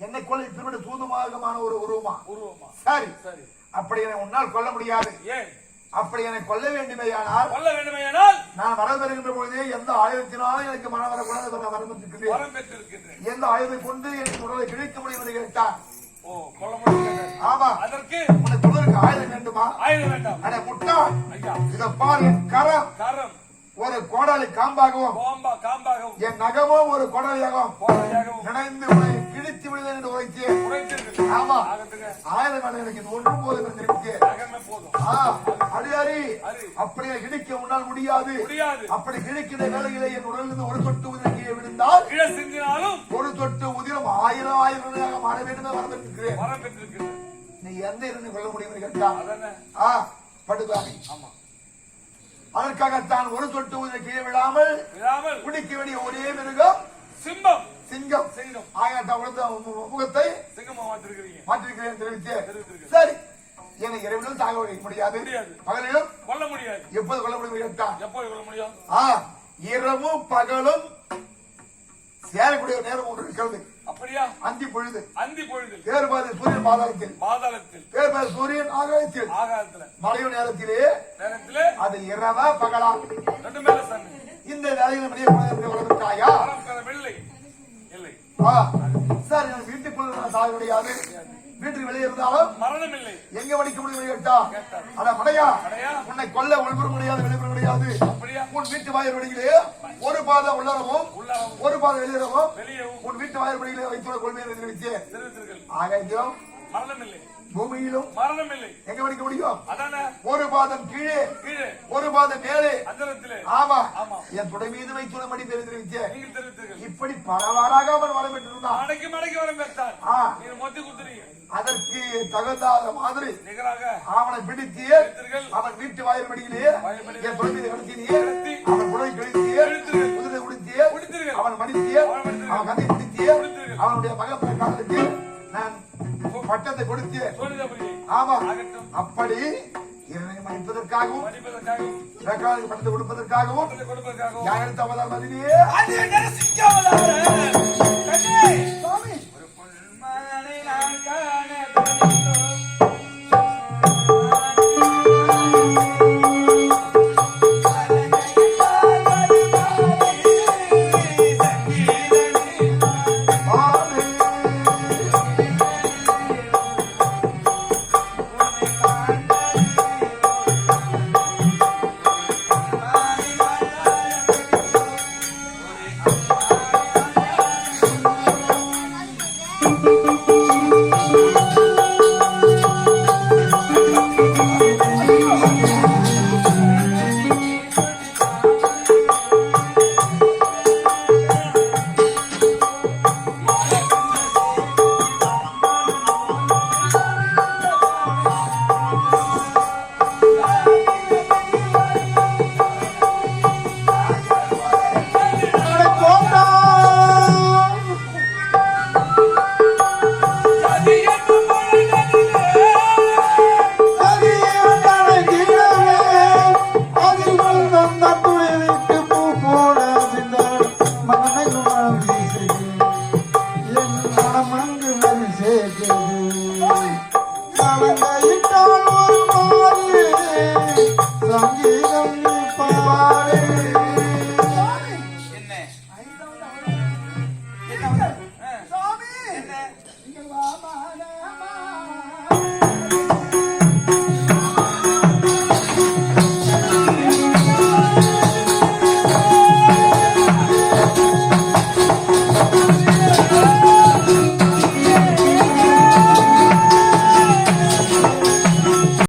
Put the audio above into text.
என்னை கொலை திருவிட சூதுமாகமான ஒரு உருவமா? உருவமா. சரி. சரி. அப்படி என்னை உன்னால் கொல்ல முடியாது. ஏன்? அப்படி என்னை கொல்ல வேண்டுமேயானால் கொல்ல வேண்டுமையானால் நான் வரம் பெறுகின்ற பொழுதே எந்த ஆயுதத்தினாலும் எனக்கு மனம் வரக்கூடாது என்று வரம் பெற்றிருக்கிறேன் வரம் பெற்றிருக்கின்றேன். எந்த ஆயுதம் கொண்டு என் உடலை கிழிக்க முடியும் என்று கேட்டான் ஓ கொல்ல முடியாது. ஆமா. அதற்கு உனக்கு உடலுக்கு ஆயுதம் வேண்டுமா? ஆயுத வேண்டாம். அட முட்டாள். ஐயா. இத பாரு என் கரம். கரம். ஒரு கோடாலி காம்பாகவும் கோம்பா காம்பாகவும். என் நகமோ ஒரு கோடாலியாகவும் இணைந்து உன்னை கிழித்து விடுதல் என்று உரைத்தேன். ஆமா. ஆயுதம் வேணும் எனக்கு ஒன்றும் போதும் என்று தெரிவித்தேன் அடியாரி. அப்படியே கிழிக்க உன்னால் முடியாது. அப்படி கிழிக்கிற வேலையிலே என் உடலிருந்து ஒரு தொட்டு உதிரம் கீழே விழுந்தால் ஒரு தொட்டு உதிரம் ஆயிரம் ஆயிரம் ரூபாயாக மாற வேண்டும் பெற்றிருக்கிறது நீ எந்த இருந்து கொள்ள முடியும் ஆ படுகாமி. ஆமா. அதற்காகத்தான் ஒரு தொட்டு உதிரம் கீழே விழாமல் விடாமல் குடிக்க வேண்டிய ஒரே மிருகம் சிம்பம் சிங்கம். சிங்கம். ஆகாட்ட உழுந்த முகத்தை சிங்கமா மாத்திருக்கிறீங்க மாற்றிருக்கிறேன் தெரிவித்திருக்கிறேன். சரி. என்னை இரவிலும் தாக முடியாது. பகலிலும் கொல்ல முடியாது. எப்போது கொள்ள முடியும் என்று கேட்டான் எப்போ கொல்ல முடியும்? ஆ இரவும் பகலும் சேரக்கூடிய ஒரு நேரம் ஒன்று இருக்கிறது. அப்படியா? அந்தி பொழுது. அந்தி பொழுதில். வேறுபாடு சூரியன் பாதாளத்தில். பாதாளத்தில். வேறுபாடு சூரியன் ஆகாயத்தில். ஆகாயத்துல. மழையும் நேரத்திலே நேரத்திலே அது இரவா பகலா? ரெண்டு மேல இந்த வேலையில இல்லை. ஆ சார் நான் வீட்டுக்குள்ள சாக வீட்டுக்கு வெளியே இருந்தாலும் மரணம் இல்லை. எங்க வடிக்க முடியும் கேட்டா. அட மடையா உன்னை கொல்ல உள்புற முடியாது வெளிப்புற முடியாது. அப்படியா? உன் வீட்டு வாயில் வழியிலே ஒரு பாதம் உள்ளரவும் ஒரு பாதம் வெளியிடவும் வெளியவும். உன் வீட்டு வாயில் வழியிலே வைத்துள்ள கொள்மையை தெரிவித்தீர்கள் ஆகாயத்திலும் மரணம் இல்லை. பூமியிலும் மரணம் இல்லை. எங்க வடிக்க முடியும்? ஒரு பாதம் கீழே கீழே. ஒரு பாதம் மேலே. அந்தரத்திலே. ஆமா. என் துணை மீது வைத்துள்ள மடி தெரிவித்தேன் இப்படி பலவாறாக அவன் வரம் பெற்றிருந்தான். மடக்கி மடக்கி வரம் குத்துறீங்க. அதற்கு தகுந்தாத மாதிரி அவனை எடுத்தீர்கள் அவன் வீட்டு வாயில் மடியிலே வாயில் மடியிலே என் துணை மீது கடத்தியே கடத்தி அவன் குடை கழித்தியே. குதிரை குடித்தியே. அவன் மடித்தியே. அவன் கதை பிடித்தியே. அவனுடைய மகன் பிறக்காதற்கு நான் பட்டத்தை கொடுத்தேன். ஆமா. அப்படி மன்னிப்பதற்காகவும் பிறக்காதற்கு பட்டத்தை கொடுப்பதற்காகவும் பணத்தை கொடுப்பதற்காகவும்